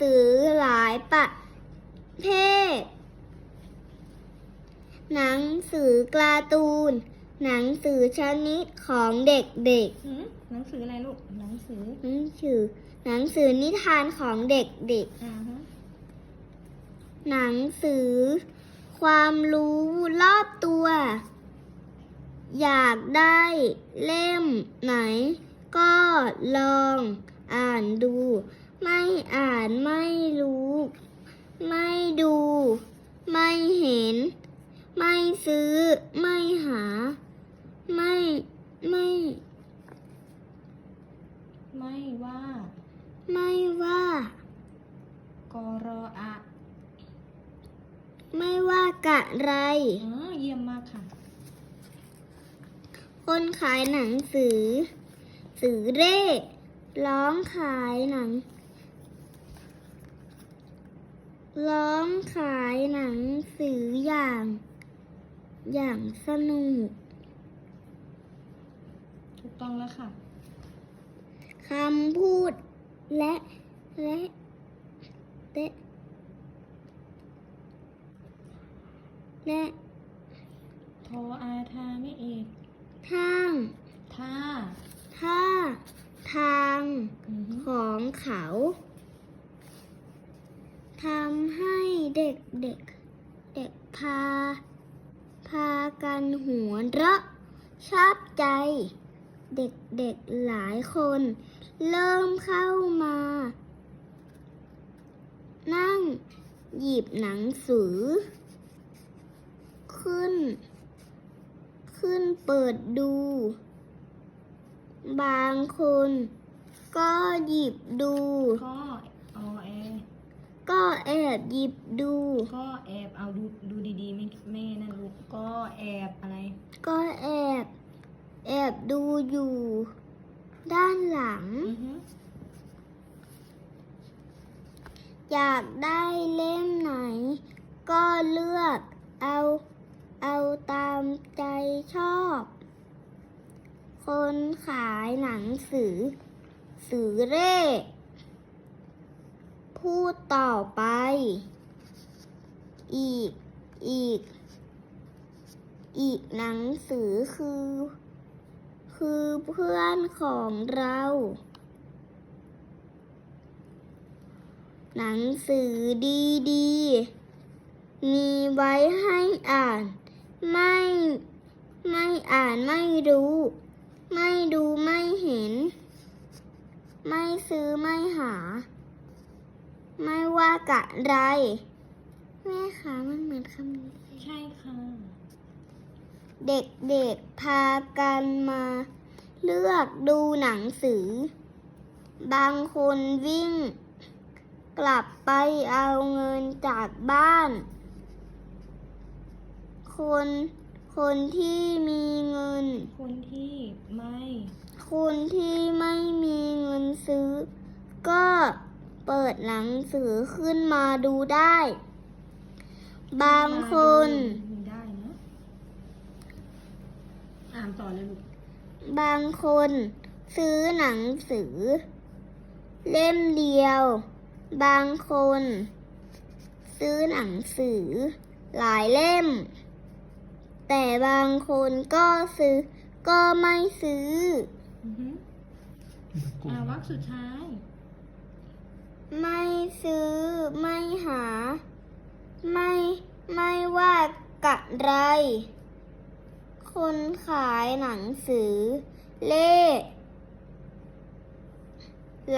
สือหลายประเภท หนังสือการ์ตูน หนังสือชนิดของเด็กหืมหนังสืออะไรลูก หนังสือๆ หนังสือ หนังสือนิทานของเด็กอ่าฮะๆ หนังสือ ความรู้รอบตัว อยากได้เล่มไหน ก็ลองอ่านดู ไม่อ่านไม่รู้ ไม่ดู ไม่เห็น ไม่ซื้อ ไม่หา ไม่ไม่ ไม่ว่า ไม่ว่ากรออะ ไม่ว่ากะไรอ๋อเยี่ยมมากค่ะ คนขายหนังสือ สือเร่ ร้องขายหนัง ร้องขายหนังสืออย่าง อย่างสนุก ถูกต้องแล้วค่ะ คำพูดและและและและทออาทาไม่เอกทางท่าท่าทางอือฮึของเขาทำให้เด็กเด็กเด็กพา พากันหัวเราะชอบใจ เด็กเด็กหลายคน เริ่มเข้ามา นั่งหยิบหนังสือ ขึ้น ขึ้นเปิดดู บางคนก็หยิบดู ก็ออแอก็แอบหยิบดู ก็แอบเอาดูดูดีๆ ไม่ไม่นั่นลูกก็แอบอะไร ก็แอบ แอบดูอยู่ ด้านหลังอือฮึอยากได้เล่มไหน ก็เลือกเอาเอาตามใจชอบ คนขายหนังสือ สือเร่ พูดต่อไป อีก อีก อีกหนังสือคือ คือเพื่อนของเรา หนังสือดีๆ มีไว้ให้อ่าน ไม่ไม่อ่านไม่รู้ ไม่ดูไม่เห็น ไม่ซื้อไม่หา ไม่ว่ากะไร แม่คะมันเหมือนคำนี้ ใช่ค่ะ เด็กๆพากันมา เลือกดูหนังสือ บางคนวิ่ง กลับไปเอาเงินจากบ้าน คนคนที่มีเงิน คนที่ไม่ คนที่ไม่มีเงินซื้อ ก็เปิดหนังสือขึ้นมาดูได้ บางคน ดูได้นะ อ่านต่อเลยลูกบางคนซื้อหนังสือ เล่มเดียว บางคน ซื้อหนังสือ หลายเล่ม แต่บางคนก็ซื้อก็ไม่ซื้ออือฮึอ่าวักสุดท้าย ไม่ซื้อไม่หา ไม่ไม่ว่ากะไร คนขายหนังสือ เล่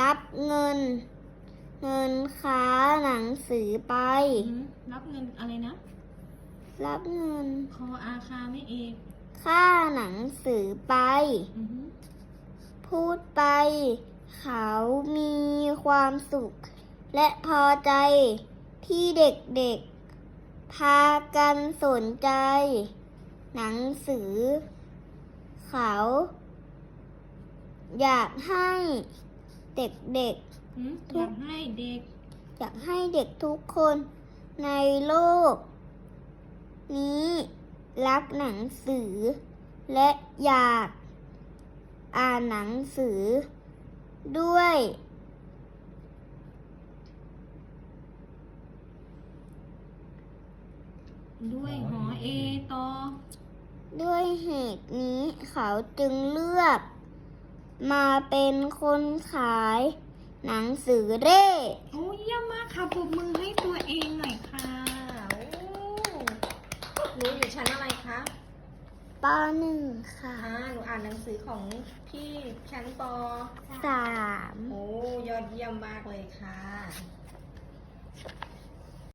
รับเงิน เงินค้าหนังสือไป อือฮึรับเงินอะไรนะ รับเงิน คออาคาไม่เอกค่าหนังสือไป อือฮึพูดไป เขามีความสุข และพอใจที่เด็กๆ พากันสนใจ หนังสือ เขา อยากให้เด็กๆอยากให้เด็กอยากให้เด็กทุกคนในโลก นี้ รักหนังสือ และอยากอ่านหนังสือ ด้วย ด้วยหอเอต่อ ด้วยเหตุนี้เขาจึงเลือก มาเป็นคนขายหนังสือเร่โอ้เยี่ยมมากค่ะปรบมือให้ตัวเองหน่อยค่ะโอ้หนูอยู่ชั้นอะไรคะปหนึ่งค่ะอ่าหนูอ่านหนังสือของพี่ชั้นปสามโอ้ยอดเยี่ยมมากเลยค่ะ